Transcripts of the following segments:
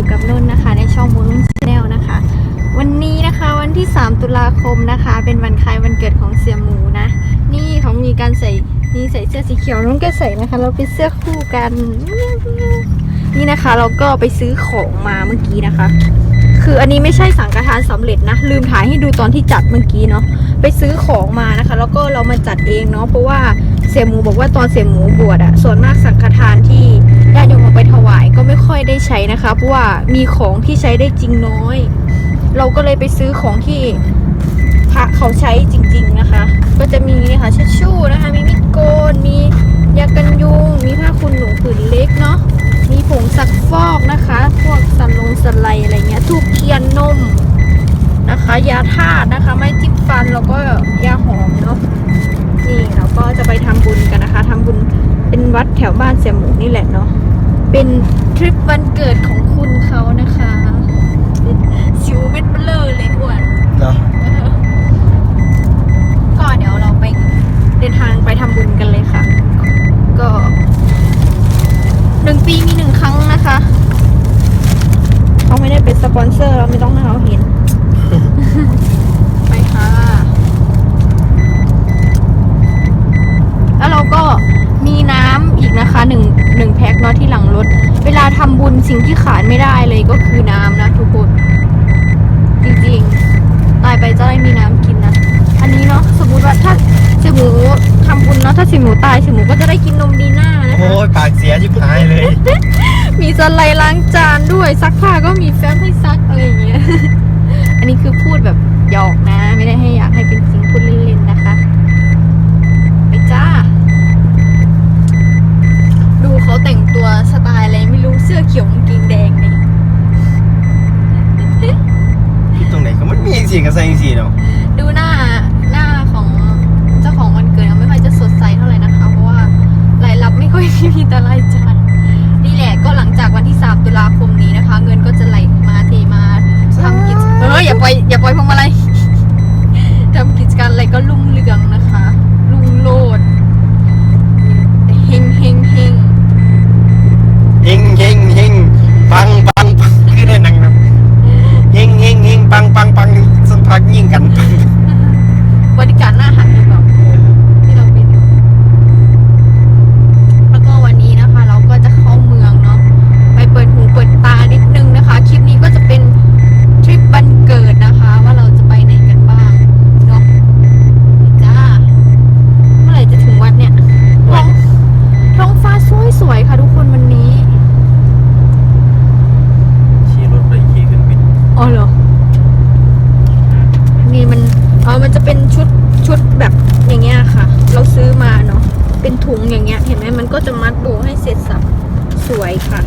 อยู่กับนุ่นนะคะ ในช่องมูนุ่นชาแนลนะคะ วันนี้นะคะวันที่ 3 ตุลาคมนะคะ เป็นวันคล้ายวันเกิดของเสี่ยหมูนะ นี่เขามีการใส่นี่ใส่เสื้อสีเขียวนุ่นก็ใส่นะคะ เราเป็นเสื้อคู่กัน นี่นะคะเราก็ไปซื้อของมาเมื่อกี้นะคะ คืออันนี้ไม่ใช่สังฆทานสำเร็จนะ ลืมถ่ายให้ดูตอนที่จัดเมื่อกี้เนาะไปซื้อของมานะคะ แล้วก็เรามาจัดเองเนาะเพราะว่าเสี่ยหมูบอกว่าตอนเสี่ยหมูบวชอะส่วนมากสังฆทานที่ ไปถวายก็ไม่ค่อยได้ใช้นะคะเพราะว่ามีของที่ใช้ได้จริงน้อย เราก็เลยไปซื้อของที่พระเขาใช้จริง ๆนะคะ ก็จะมีนี่ค่ะเช็ดชู่นะคะ มีมิดโกน มียากันยุง มีผ้าขนหนูผืนเล็กเนาะ มีผงซักฟอกนะคะ พวกสันลงสไลอะไรเงี้ยทูบเทียนนมนะคะ ยาธาตุนะคะ ไม้จิ้มฟันแล้วก็ยาหอมเนาะ นี่เราก็จะไปทำบุญกันนะคะทำบุญเป็นวัดแถวบ้านเสี่ยหมูนี่แหละเนาะ เป็นทริปวันเกิดของคุณเขานะคะ สิวเม็ดเบลอเลยอ้วน เหรอ ก็เดี๋ยวเราไปเดินทางไปทำบุญกันเลยค่ะ ก็หนึ่งปีมีหนึ่งครั้งนะคะ เขาไม่ได้เป็น สปอนเซอร์เราไม่ต้องให้เขาเห็น ไปค่ะ แล้วเราก็มีน้ำอีกนะคะหนึ่งหนึ่งแพ็คเนาะที่หลังรถ เวลาทำบุญสิ่งที่ขาดไม่ได้เลยก็คือน้ำนะทุกคน จริงๆ ตายไปจะได้มีน้ำกินนะ อันนี้เนาะสมมุติว่าถ้าเสี่ยหมูทำบุญเนาะถ้าเสี่ยหมูตายเสี่ยหมูก็จะได้กินนมดีน่านะโอ้คะยปากเสียชิบหายเลยมี สไลด์ล้างจานด้วยซักผ้าก็มีแฟ้มให้ซักอะไรอย่างเงี้ย อันนี้คือพูดแบบหยอกนะ ไม่ได้ให้อยากให้เป็นจริงพูดเล่นๆนะคะไปจ้า ดูเขาแต่งตัวสไตล์อะไรไม่รู้เสื้อเขียวกางเกงแดงนี่ที่ตรงไหนก็มันมีสีกับใส่สีเนาะดูหน้าหน้าของเจ้าของวันเกิดไม่ค่อยจะสดใสเท่าไหร่นะคะ เพราะว่ารายรับไม่ค่อยมีแต่รายจ่ายนี่แหละก็หลังจากวันที่ 3 ตุลาคมนี้นะคะ เงินก็จะไหลมาเทมาทำกิจเอออย่าปล่อยอย่าปล่อยพวงมาลัย ทำกิจการอะไรก็รุ่งเรืองนะคะ รุ่งโลดเฮงเฮงเฮง เฮงเฮงเฮงปังปังปังคือได้นังนะเฮงเฮงเฮงปังปังปังสักพักยิงกันปัง บริการหน้าหันหรือเปล่า ที่เราเป็นอยู่แล้วก็วันนี้นะคะ เราก็จะเข้าเมืองเนาะ ไปเปิดหูเปิดตานิดนึงนะคะ คลิปนี้ก็จะเป็นทริปวันเกิดนะคะ ว่าเราจะไปไหนกันบ้างเนาะนี่จ้า เมื่อไหร่จะถึงวัดเนี่ยท้องท้องฟ้าสวยสวยๆค่ะทุกคนวันนี้ ขี่รถไปขี่ขึ้นบิน อ๋อเหรอ นี่มันเออมันจะเป็นชุดชุดแบบอย่างเงี้ยค่ะ เราซื้อมาเนาะ เป็นถุงอย่างเงี้ย เห็นไหมมันก็จะมัดโบให้เสร็จสับ สวยค่ะ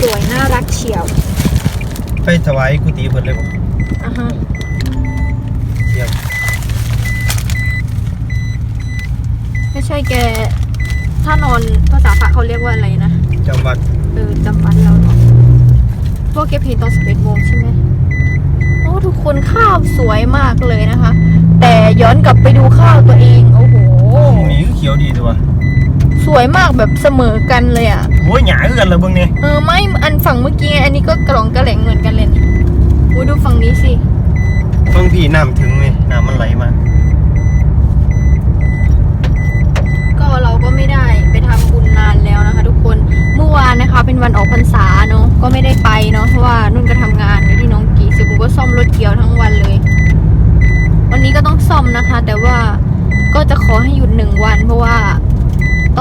สวยน่ารักเฉียว ไปถวายกุฏิเบิดเลยบอกอะฮะเยี่ยมไม่ใช่แก ถ้านอนภาษาพระเขาเรียกว่าอะไรนะ จำวัดเออจำวัดแล้วเนาะพวกแกพีตอนสิบเอ็ดโมงใช่ไหมโอ้ทุกคนข้าวสวยมากเลยนะคะ แต่ย้อนกลับไปดูข้าวตัวเอง โอ้โหนี่เขียวดีตัว สวยมากแบบเสมอกันเลยอะโอ้ยหยาคือกันเลยเบิ่งนี่เออไม่อันฝั่งเมื่อกี้ไงอันนี้ก็กระหลองกระแหลงเหมือนกันเลยนี่อุ้ยดูฝั่งนี้สิเบิ่งพี่น้ำถึงนี่น้ำมันไหลมาก็เราก็ไม่ได้ไปทำบุญนานแล้วนะคะ ทุกคนเมื่อวานนะคะ เป็นวันออกพรรษาเนาะก็ไม่ได้ไปเนาะเพราะว่านุ่นก็ทำงานอยู่ที่น้องกีสิบุก็ซ่อมรถเกี่ยวทั้งวันเลย วันนี้ก็ต้องซ่อมนะคะ แต่ว่าก็จะขอให้หยุดหนึ่งวันเพราะว่า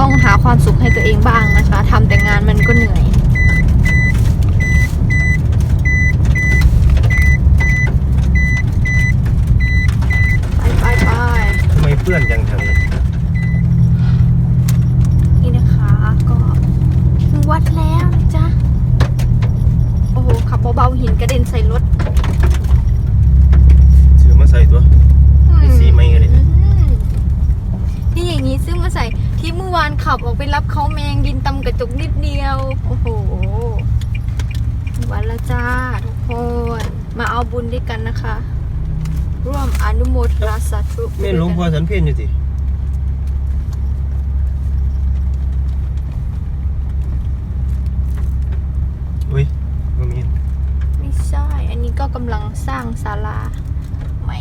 ต้องหาความสุขให้ตัวเองบ้างนะคะทำแต่งานมันก็เหนื่อย วันละจ้าทุกคน มาเอาบุญด้วยกันนะคะ ร่วมอนุโมทนาสาธุเม่นหลวงพ่อสันเพียนอยู่สิอุ้ยตรงมีไม่ใช่ อันนี้ก็กำลังสร้างศาลาใหม่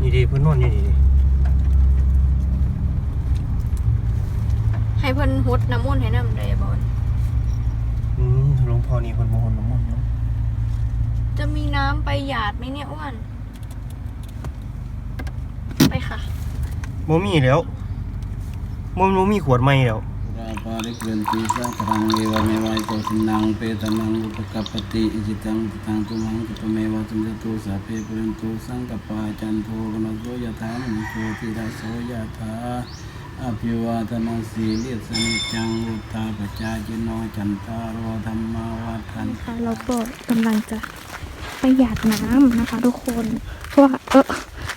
นี่ดีเพื่อนนอนนี่ดีให้เพื่อนฮดน้ำมนต์ให้น้ำเดบ พ่อนี่เพิ่นบ่ฮนน้ำมนต์เนาะจะมีน้ำไปหยาดไหมเนี่ยอ้วน ไปค่ะบ่มีแล้วบ่บ่มีขวดใหม่แล้ว ราปาริกเวนติสัพพังเอวเมวัยโตสินังเปตมังอุปกัปปติอิจิตังติตังตุมังกุปเมวะสัมจตุสัพเพปุเรนตุสังกปปาจันโทปนโสยถามิโชติราโสยถา อภิวาทนาสีเลิสนิจังอุตาปจาจิโนจันตารโอธรรมาวัฏันนะคะเราก็กำลังจะไปหยาดน้ำนะคะ ทุกคน เพราะว่าเออ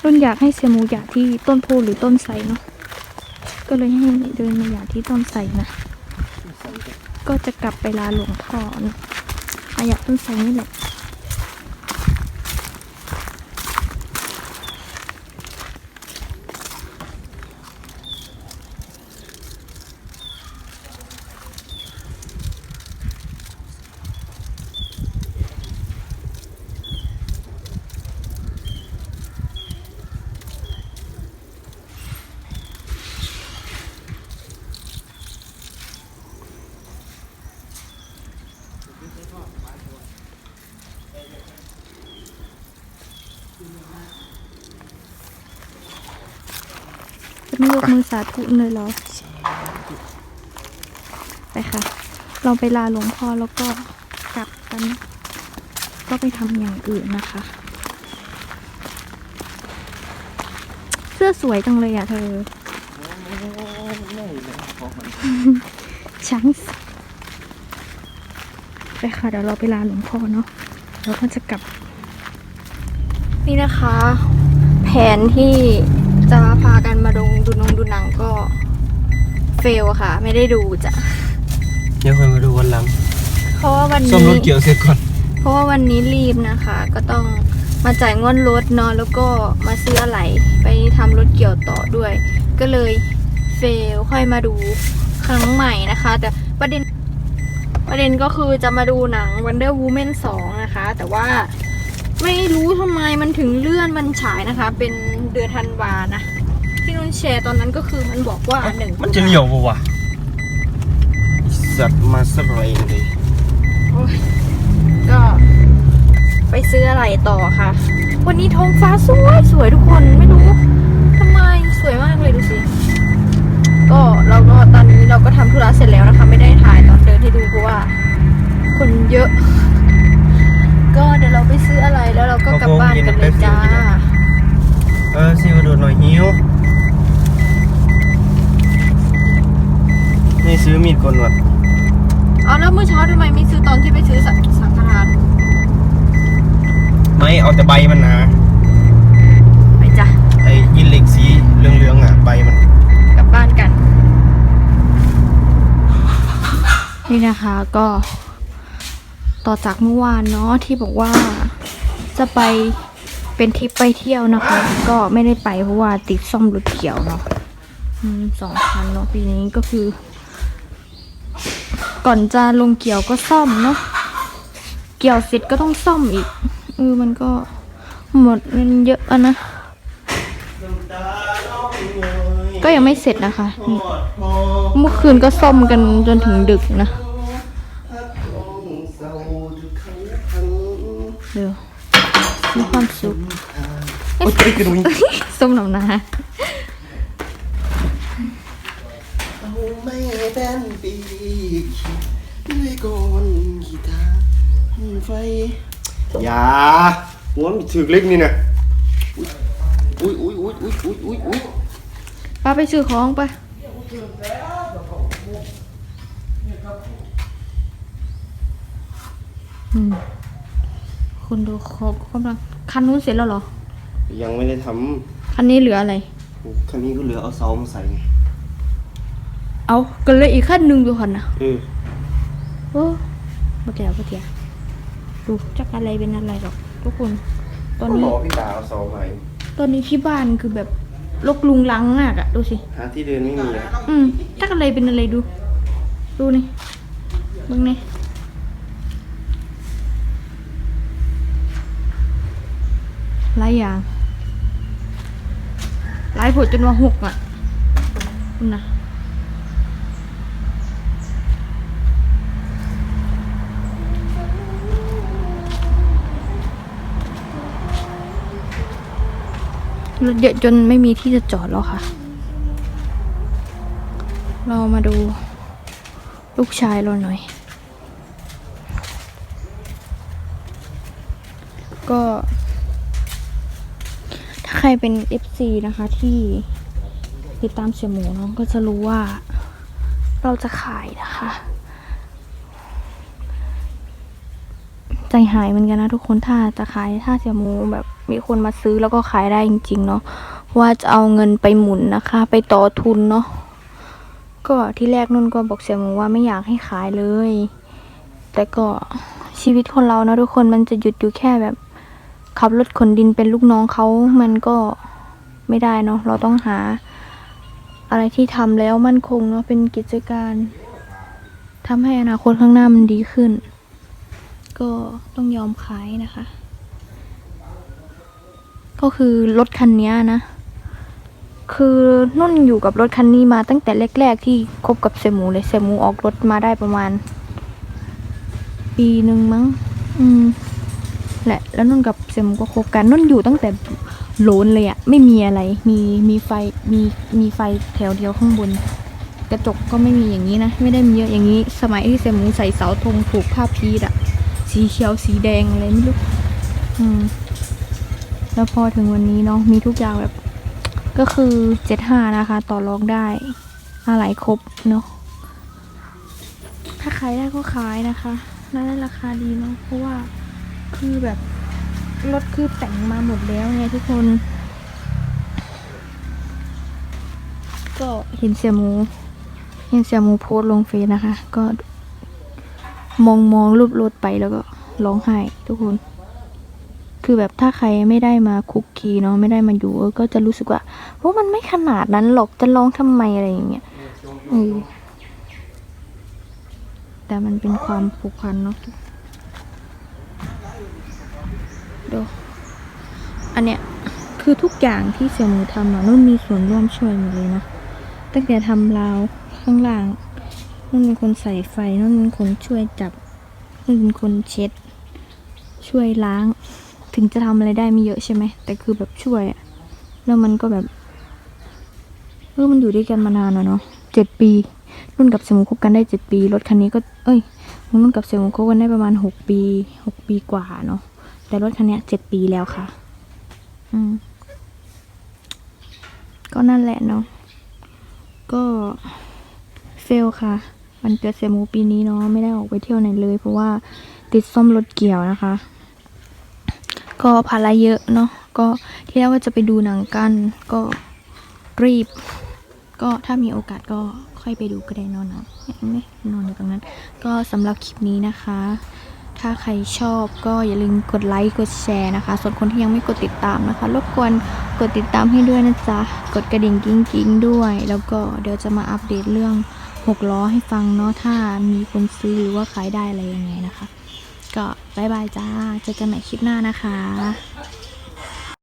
รุ่นอยากให้เสียมูหยาดที่ต้นโพหรือต้นไทรเนาะก็เลยให้เดินมาหยาดที่ต้นไทรนะ ก็จะกลับไปลาหลวงพ่อนะอายาดต้นไทรนี่แหละ ยกมือสาธุเลยเหรอ ไปค่ะ เราไปลาหลวงพ่อแล้วก็กลับกัน ก็ไปทำอย่างอื่นนะคะ เสื้อสวยจังเลยอะเธอช้างสไปค่ะ เดี๋ยวเราไปลาหลวงพ่อเนาะเราก็จะกลับ นี่นะคะ แผนที่ จะพากันมาดูดูนงดูหนังก็เฟลค่ะ ไม่ได้ดูจ้ะเดี๋ยวค่อยมาดูวันหลังเพราะว่าวันซ่อมนี้ รถเกี่ยวเสร็จก่อนเพราะว่าวันนี้รีบนะคะ ก็ต้องมาจ่ายงวดรถเนาะแล้วก็มาซื้ออะไหล่ไปทำรถเกี่ยวต่อด้วย ก็เลยเฟลค่อยมาดูครั้งใหม่นะคะ แต่ประเด็นประเด็นก็คือจะมาดูหนัง Wonder Woman 2 นะคะ แต่ว่าไม่รู้ทำไมมันถึงเลื่อนมันฉายนะคะ เป็น เดือนธันวานะ ที่นุ่นแชร์ตอนนั้นก็คือมันบอกว่าหนึ่งมันจะเลี้ยวบ่วะสัตว์มาสรอยเลยโอ๊ยก็ไปซื้ออะไรต่อค่ะ วันนี้ท้องฟ้าสวยสวยทุกคนไม่รู้ทำไมสวยมากเลยดูสิ ก็เราก็ตอนนี้เราก็ทำธุระเสร็จแล้วนะคะ ไม่ได้ถ่ายตอนเดินให้ดูเพราะว่า คนเยอะ ก็เดี๋ยวเราไปซื้ออะไรแล้วเราก็กลับบ้านกันเลยจ้า เออสิมาดูหน่อยหิว นี่ซื้อมีดโกนหนวดเอาแล้วเมื่อเช้าทำไมไม่ซื้อตอนที่ไปซื้อสังสังฆทานไม่เอาแต่ใบมันนะไปจ้ะไอ้ยินเหล็กสีเหลืองๆอะใบมัน กลับบ้านกัน นี่นะคะก็ต่อจากเมื่อวานเนาะที่บอกว่าจะไป เป็นทริปไปเที่ยวนะคะ ก็ไม่ได้ไปเพราะว่าติดซ่อมรถเกี่ยวเนาะสองคันเนาะปีนี้ก็คือ ก่อนจะลงเกี่ยวก็ซ่อมเนาะเกี่ยวเสร็จก็ต้องซ่อมอีกเออมันก็หมดเงินเยอะอะนะก็ยังไม่เสร็จนะคะ เมื่อคืนก็ซ่อมกันจนถึงดึกนะ เดี๋ยว มีความสุขโอ้ยกระดุยส้มหนำนาไม่เป็นปีกด้วยกอนกีตาร์ไฟอย่าหัวมันถือเล็กนี่นะอุ้ยอุ้ยอุ้ยอุ้ยอุ้ยอุ้ยอุ้ยป้าไปซื้อของไปอืม คุณดูเขากำลังคันนู้นเสร็จแล้วเหรอ ยังไม่ได้ทคันนี้เหลืออะไรำคันนี้ก็เหลือเอาเสามาใส่ไงเอากันเลยอีกขั้นหนึ่งดูคันนะเออโอ้บ่เตียวบ่เตียวดูจักอะไรเป็นอะไรหรอกทุกคน ตอนก็นี้ บอกพี่ดาวเอาเสาใหม่ตอนนี้ที่บ้านคือแบบลกลุงลังมากอะดูสิ หาที่เดินไม่มีอะอืมจักอะไรเป็นอะไรดู ดูนี่มึงนี่ หลายอย่างหลายผดจนว่าหกอะคุณนะรถเยอะจนไม่มีที่จะจอดแล้วค่ะ เรามาดูลูกชายเราหน่อย ก็ ใครเป็น FC นะคะที่ติดตามเสี่ยหมูน้องก็จะรู้ว่าเราจะขายนะคะ ใจหายเหมือนกันนะทุกคนถ้าจะขายถ้าเสี่ยหมูแบบมีคนมาซื้อแล้วก็ขายได้จริง ๆ เนาะว่าจะเอาเงินไปหมุนนะคะ ไปต่อทุนเนาะก็ที่แรกนุ่นก็บอกเสี่ยหมูว่าไม่อยากให้ขายเลย แต่ก็ชีวิตคนเราเนาะทุกคนมันจะหยุดอยู่แค่แบบ ขับรถขนดินเป็นลูกน้องเขามันก็ไม่ได้เนาะเราต้องหา อะไรที่ทำแล้วมั่นคงเนาะเป็นกิจการทำให้อนาคตข้างหน้ามันดีขึ้น ก็ต้องยอมขายนะคะ ก็คือรถคันนี้นะ คือนุ่นอยู่กับรถคันนี้มาตั้งแต่แรก ๆ ที่คบกับเซมูเลยเซมูออกรถมาได้ประมาณ ปีหนึ่งมั้ง อืม แหละแล้วนุ่นกับเซมก็คบกันนุ่นอยู่ตั้งแต่โลนเลยอะไม่มีอะไร มีมีไฟมีมีไฟแถวเดียวข้างบน กระจกก็ไม่มีอย่างนี้นะ ไม่ได้มีเยอะอย่างนี้ สมัยที่เซมใส่เสาธงผูกผ้าพีดอะสีเขียวสีแดงอะไรไม่รู้อืมแล้วพอถึงวันนี้เนาะมีทุกอย่างแบบ ก็คือเจ็ดห้านะคะ ต่อรองได้อะไรครบเนาะถ้าขายได้ก็ขายนะคะแล้วได้ราคาดีเนาะเพราะว่า คือแบบรถคือแต่งมาหมดแล้วไงทุกคน ก็เห็นเสียหมู เห็นเสียหมูโพสลงเฟซนะคะ ก็มองมองรูปรถไปแล้วก็ร้องไห้ทุกคน คือแบบถ้าใครไม่ได้มาคุกคีเนาะไม่ได้มาอยู่ก็จะรู้สึกว่าว่ามันไม่ขนาดนั้นหรอกจะร้องทำไมอะไรอย่างเงี้ยแต่มันเป็นความผูกพันเนาะ ดูอันเนี้ยคือทุกอย่างที่เสี่ยหมูทำอะนุ่นมีส่วนร่วมช่วยหมดเลยนะตั้งแต่ทำราวข้างล่างนุ่นเป็นคนใส่ไฟนุ่นเป็นคนช่วยจับนุ่นเป็นคนเช็ด ช่วยล้าง ถึงจะทำอะไรได้ไม่เยอะใช่ไหมแต่คือแบบช่วยอะแล้วมันก็แบบเออมันอยู่ด้วยกันมานานแล้วเนาะเจ็ดปี นุ่นกับเสี่ยหมูคบกันได้เจ็ดปีรถคันนี้ก็ เอ้ยนุ่นกับเสี่ยหมูคบกันได้ประมาณหกปีหกปีกว่าเนาะ แต่รถคันนี้เจ็ดปีแล้วค่ะ อืม ก็นั่นแหละเนาะ ก็เฟลค่ะมันเกิดเซมูปีนี้เนาะไม่ได้ออกไปเที่ยวไหนเลย เพราะว่าติดซ่อมรถเกี่ยวนะคะ ก็ภาระเยอะเนาะ ก็ที่แรกว่าจะไปดูหนังกัน ก็รีบ ก็ถ้ามีโอกาสก็ค่อยไปดูก็ได้นอนนะไม่นอนอยู่ตรงนั้น ก็สำหรับคลิปนี้นะคะ ถ้าใครชอบก็อย่าลืมกดไลค์กดแชร์นะคะ ส่วนคนที่ยังไม่กดติดตามนะคะรบกวนกดติดตามให้ด้วยนะจ๊ะ กดกระดิ่งกิ้งกิ้งด้วย แล้วก็เดี๋ยวจะมาอัปเดตเรื่องหกล้อให้ฟังเนาะถ้ามีคนซื้อหรือว่าขายได้อะไรยังไงนะคะ ก็บายบายจ้าเจอกันใหม่คลิปหน้านะคะ